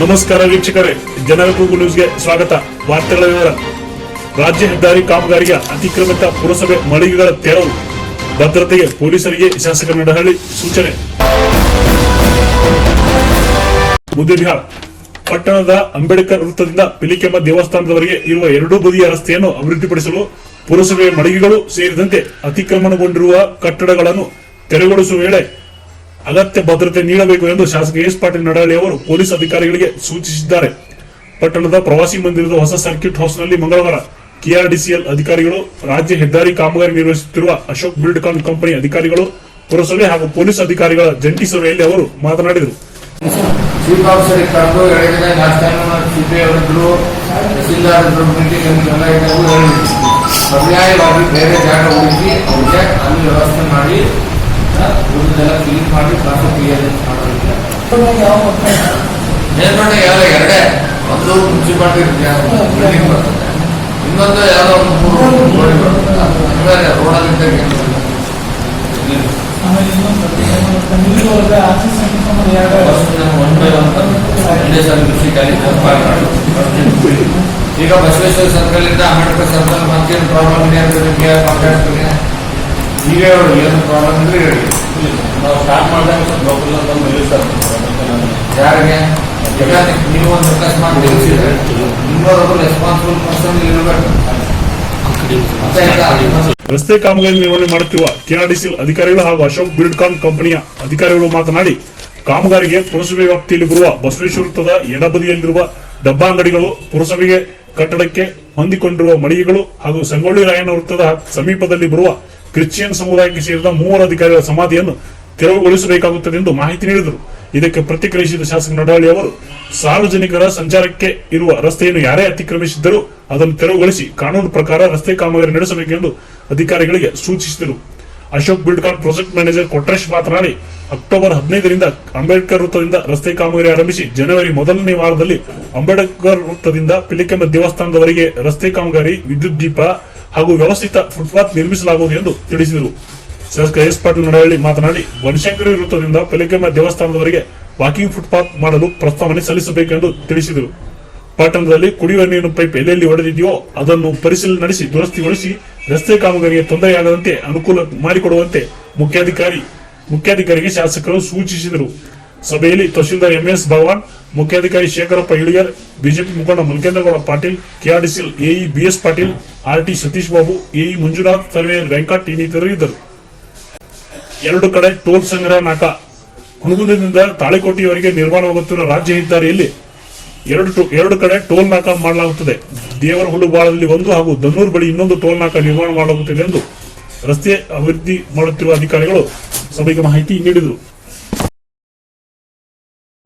ನಮಸ್ಕಾರ ವೀಕ್ಷಕರೇ, ಜನರ ಕೂಗು ನ್ಯೂಸ್ಗೆ ಸ್ವಾಗತ. ವಾರ್ತೆಗಳ ವಿವರ. ರಾಜ್ಯ ಹೆದ್ದಾರಿ ಕಾಮಗಾರಿಯ ಅತಿಕ್ರಮಿತ ಪುರಸಭೆ ಮಳಿಗೆಗಳ ತೆರವು. ಭದ್ರತೆಗೆ ಪೊಲೀಸರಿಗೆ ಶಾಸಕ ನಡಹಳ್ಳಿ ಸೂಚನೆ. ಮುದ್ದೇಬಿಹಾಳ್ ಪಟ್ಟಣದ ಅಂಬೇಡ್ಕರ್ ವೃತ್ತದಿಂದ ಪಿಲಿಕೆಮ್ಮ ದೇವಸ್ಥಾನದವರೆಗೆ ಇರುವ ಎರಡೂ ಬದಿಯ ರಸ್ತೆಯನ್ನು ಅಭಿವೃದ್ಧಿಪಡಿಸಲು ಪುರಸಭೆಯ ಮಳಿಗೆಗಳು ಸೇರಿದಂತೆ ಅತಿಕ್ರಮಣಗೊಂಡಿರುವ ಕಟ್ಟಡಗಳನ್ನು ತೆರವುಗೊಳಿಸುವ ವೇಳೆ ಅಗತ್ಯ ಭದ್ರತೆ ನೀಡಬೇಕು ಎಂದು ಶಾಸಕ ಎಸ್ ಪಾಟೀಲ್ ನಡಾಳಿ ಅವರು ಪೊಲೀಸ್ ಅಧಿಕಾರಿಗಳಿಗೆ ಸೂಚಿಸಿದ್ದಾರೆ. ಪಟ್ಟಣದ ಪ್ರವಾಸಿ ಮಂದಿರದ ಹೊಸ ಸರ್ಕ್ಯೂಟ್ ಹೌಸ್ನಲ್ಲಿ ಮಂಗಳವಾರ ಕೆಆರ್ಡಿಸಿಎಲ್ ಅಧಿಕಾರಿಗಳು, ರಾಜ್ಯ ಹೆದ್ದಾರಿ ಕಾಮಗಾರಿ ನಿರ್ವಹಿಸುತ್ತಿರುವ ಅಶೋಕ್ ಬಿಲ್ಡ್ಕಾನ್ ಕಂಪನಿ ಅಧಿಕಾರಿಗಳು, ಪುರಸಭೆ ಹಾಗೂ ಪೊಲೀಸ್ ಅಧಿಕಾರಿಗಳ ಜಂಟಿ ಸಭೆಯಲ್ಲಿ ಅವರು ಮಾತನಾಡಿದರು. ಬೇರೆ ಜಾಗ ಹುಡುಕಿ ಅವ್ರಿಗೆ ಅಲ್ಲಿ ವ್ಯವಸ್ಥೆ ಮಾಡಿ ಉಳಿದೆಲ್ಲ ಕ್ಲೀನ್ ಮಾಡಿ ಟ್ರಾಫಿಕ್ ಕ್ಲಿಯರೆನ್ಸ್ ಮಾಡೋದಕ್ಕೆ ಮೇಲ್ಮನೆ ಎಲ್ಲ ಎರಡೇ ಒಂದು ಮುನ್ಸಿಪಾಲಿಟಿ ಬಿಲ್ಡಿಂಗ್ ಬರ್ತದೆ ಇನ್ನೊಂದು ಯಾವ್ದೋ ಒಂದು ಮೂರು ಗೋಡೆ ಬರ್ತದೆ ಬೇರೆ ರೋಡಲ್ಲಿ ಇದ್ದಾಗ ಕೃಷಿ ಈಗ ಬಸವೇಶ್ವರ ಸರ್ಕಲ್ ಇಂದ ಅಂಬೇಡ್ಕರ್ ಸರ್ಕಲ್ ಮತ್ತೇನು ಪ್ರಾಬ್ಲಮ್ ಇದೆ ಅಂತ ನಿಮಗೆ ಕಾಂಟ್ಯಾಕ್ಟ್ಗೆ ಈಗ ಹೇಳಿ ಏನು ಪ್ರಾಬ್ಲಮ್ ಇದ್ರೆ ಹೇಳಿ. ನಾವು ಸ್ಟಾರ್ಟ್ ಮಾಡಿದಾಗ ಸ್ವಲ್ಪ ಲೋಕಲ್ ಅಂತ ಬಂದು ಸರ್. ಯಾರಿಗೆ? ನೀವು ಒಂದು ಅಕಸ್ಮಾತ್ ತಿಳಿಸಿದ್ರೆ. ಇನ್ನೊಬ್ಬರು ರೆಸ್ಪಾನ್ಸಿಬಲ್ ಪರ್ಸನ್ ಇರಬೇಕು. ರಸ್ತೆ ಕಾಮಗಾರಿ ನಿರ್ವಹಣೆ ಮಾಡುತ್ತಿರುವ ಕೆಆರ್ಡಿಸಿಎಲ್ ಅಧಿಕಾರಿಗಳು ಹಾಗೂ ಅಶೋಕ್ ಬಿಲ್ಡ್ಕಾನ್ ಕಂಪನಿಯ ಅಧಿಕಾರಿಗಳು ಮಾತನಾಡಿ ಕಾಮಗಾರಿಗೆ ಪುರಸಭೆ ವ್ಯಾಪ್ತಿಯಲ್ಲಿ ಬರುವ ಬಸವೇಶ್ವರ ವೃತ್ತದ ಎಡಬದಿಯಲ್ಲಿರುವ ಡಬ್ಬಾ ಅಂಗಡಿಗಳು ಪುರಸಭೆಗೆ ಕಟ್ಟಡಕ್ಕೆ ಹೊಂದಿಕೊಂಡಿರುವ ಮಳಿಗೆಗಳು ಹಾಗೂ ಸಂಗೊಳ್ಳಿ ರಾಯಣ್ಣ ವೃತ್ತದ ಸಮೀಪದಲ್ಲಿ ಬರುವ ಕ್ರಿಶ್ಚಿಯನ್ ಸಮುದಾಯಕ್ಕೆ ಸೇರಿದ ಮೂವರು ಅಧಿಕಾರಿಗಳ ಸಮಾಧಿಯನ್ನು ತೆರವುಗೊಳಿಸಬೇಕಾಗುತ್ತದೆ ಎಂದು ಮಾಹಿತಿ ನೀಡಿದರು. ಇದಕ್ಕೆ ಪ್ರತಿಕ್ರಿಯಿಸಿದ ಶಾಸಕ ನಡಾಳಿ ಅವರು, ಸಾರ್ವಜನಿಕರ ಸಂಚಾರಕ್ಕೆ ಇರುವ ರಸ್ತೆಯನ್ನು ಯಾರೇ ಅತಿಕ್ರಮಿಸಿದ್ದರೂ ಅದನ್ನು ತೆರವುಗೊಳಿಸಿ ಕಾನೂನು ಪ್ರಕಾರ ರಸ್ತೆ ಕಾಮಗಾರಿ ನಡೆಸಬೇಕೆಂದು ಅಧಿಕಾರಿಗಳಿಗೆ ಸೂಚಿಸಿದರು. ಅಶೋಕ್ ಬಿಲ್ಡ್ಕಾನ್ ಪ್ರಾಜೆಕ್ಟ್ ಮ್ಯಾನೇಜರ್ ಕೊಟ್ರೇಶ್ ಮಾತನಾಡಿ, ಅಕ್ಟೋಬರ್ ಹದಿನೈದರಿಂದ ಅಂಬೇಡ್ಕರ್ ವೃತ್ತದಿಂದ ರಸ್ತೆ ಕಾಮಗಾರಿ ಆರಂಭಿಸಿ ಜನವರಿ ಮೊದಲನೇ ವಾರದಲ್ಲಿ ಅಂಬೇಡ್ಕರ್ ವೃತ್ತದಿಂದ ಪಿಲಿಕೆಂಬ ದೇವಸ್ಥಾನದವರೆಗೆ ರಸ್ತೆ ಕಾಮಗಾರಿ, ವಿದ್ಯುತ್ ದೀಪ ಹಾಗೂ ವ್ಯವಸ್ಥಿತ ಫುಟ್ಪಾತ್ ನಿರ್ಮಿಸಲಾಗುವುದು ಎಂದು ತಿಳಿಸಿದರು. ಶಾಸಕ ಎಸ್ ಪಾಟೀಲ್ ನಡಹಳ್ಳಿ ಮಾತನಾಡಿ, ಬನಶಂಕರಿ ವೃತ್ತದಿಂದ ಪಲಿಕಮ್ಮ ದೇವಸ್ಥಾನದವರೆಗೆ ವಾಕಿಂಗ್ ಫುಟ್ಪಾತ್ ಮಾಡಲು ಪ್ರಸ್ತಾವನೆ ಸಲ್ಲಿಸಬೇಕೆಂದು ತಿಳಿಸಿದರು. ಪಟ್ಟಣದಲ್ಲಿ ಕುಡಿಯುವ ನೀರಿನ ಪೈಪ್ ಎಲ್ಲೆಲ್ಲಿ ಒಡೆದಿದೆಯೋ ಅದನ್ನು ಪರಿಶೀಲನೆ ನಡೆಸಿ ದುರಸ್ತಿಗೊಳಿಸಿ ರಸ್ತೆ ಕಾಮಗಾರಿಗೆ ತೊಂದರೆಯಾಗದಂತೆ ಅನುಕೂಲ ಮಾಡಿಕೊಡುವಂತೆ ಮುಖ್ಯಾಧಿಕಾರಿ, ಮುಖ್ಯಾಧಿಕಾರಿಗೆ ಶಾಸಕರು ಸೂಚಿಸಿದರು. ಸಭೆಯಲ್ಲಿ ತಹಶೀಲ್ದಾರ್ ಎಂಎಸ್ ಭಗವಾನ್ ಮುಖ್ಯಾಧಿಕಾರಿ ಶೇಖರಪ್ಪ ಇಳಿಯರ್, ಬಿಜೆಪಿ ಮುಖಂಡ Malkendragowda Patil KRDCL AE BS Patil RT Satish Babu AE Manjunath, surveyor Venkat ಇನ್ನಿತರರು ಇದ್ದರು. ಎರಡು ಕಡೆ ಟೋಲ್ ಸಂಗ್ರಹ ನಾಟ ಹುಣಗುಂದದಿಂದ ತಾಳಿಕೋಟೆಯವರೆಗೆ ನಿರ್ಮಾಣವಾಗುತ್ತಿರುವ ರಾಜ್ಯ ಹೆದ್ದಾರಿಯಲ್ಲಿ ಎರಡು ಎರಡು ಕಡೆ ಟೋಲ್ ನಾಕ ಮಾಡಲಾಗುತ್ತದೆ. ದೇವರ ಹುಳುಬಾಳದಲ್ಲಿ ಒಂದು ಹಾಗೂ ದನ್ನೂರು ಬಳಿ ಇನ್ನೊಂದು ಟೋಲ್ ನಾಕ ನಿರ್ಮಾಣ ಮಾಡಲಾಗುತ್ತಿದೆ ಎಂದು ರಸ್ತೆ ಅಭಿವೃದ್ಧಿ ಮಾಡುತ್ತಿರುವ ಅಧಿಕಾರಿಗಳು ಸಭೆಗೆ ಮಾಹಿತಿ ನೀಡಿದರು.